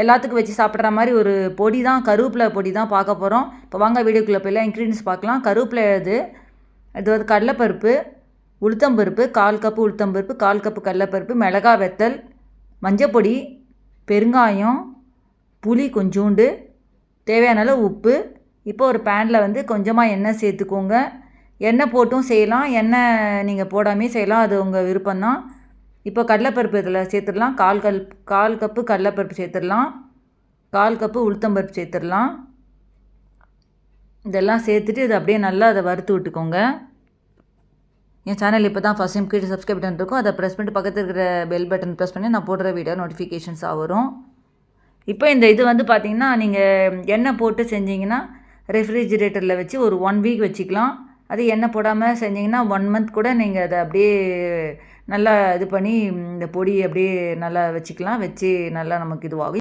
எல்லாத்துக்கும் வச்சு சாப்பிட்ற மாதிரி ஒரு பொடி தான் கருவேப்பிலை பொடி தான் பார்க்க போகிறோம் இப்போ வாங்க வீடியோக்குள்ளே போய்லாம் இன்க்ரீடியன்ஸ் பார்க்கலாம். கருவேப்பிலை இது இது வந்து கடலைப்பருப்பு உளுத்தம்பருப்பு கால் கப்பு உளுத்தம்பருப்பு கால் கப்பு கடலைப்பருப்பு மிளகா வெத்தல் மஞ்சப்பொடி பெருங்காயம் புளி கொஞ்சோண்டு தேவையான அளவு உப்பு. இப்போ ஒரு பேனில் வந்து கொஞ்சமாக எண்ணெய் சேர்த்துக்கோங்க. எண்ணெய் போட்டும் செய்யலாம். எண்ணெய் நீங்கள் போடாமே செய்யலாம். அது உங்கள் விருப்பம்தான். இப்போ கடலைப்பருப்பு இதில் சேர்த்துடலாம். கால் கல் கால் கப்பு கடலைப்பருப்பு சேர்த்துடலாம். கால் கப்பு உளுத்தம்பருப்பு சேர்த்துடலாம். இதெல்லாம் சேர்த்துட்டு இதை அப்படியே நல்லா அதை வறுத்து விட்டுக்கோங்க. என் சேனல் இப்போ தான் ஃபஸ்ட் டைம் கீழே சப்ஸ்கிரைப் பட்டன் இருக்கும். அதை ப்ரெஸ் பண்ணிட்டு பக்கத்தில் இருக்கிற பெல் பட்டன் ப்ரெஸ் பண்ணி நான் போடுற வீடியோ நோட்டிஃபிகேஷன்ஸாக வரும். இப்போ இந்த இது வந்து பார்த்திங்கன்னா நீங்கள் எண்ணெய் போட்டு செஞ்சீங்கன்னா ரெஃப்ரிஜிரேட்டரில் வச்சு ஒரு ஒன் வீக் வச்சுக்கலாம். அது எண்ணெய் போடாமல் செஞ்சிங்கன்னா ஒன் மந்த் கூட நீங்கள் அதை அப்படியே நல்லா இது பண்ணி இந்த பொடி அப்படியே நல்லா வச்சுக்கலாம். வச்சு நல்லா நமக்கு இதுவாகும்.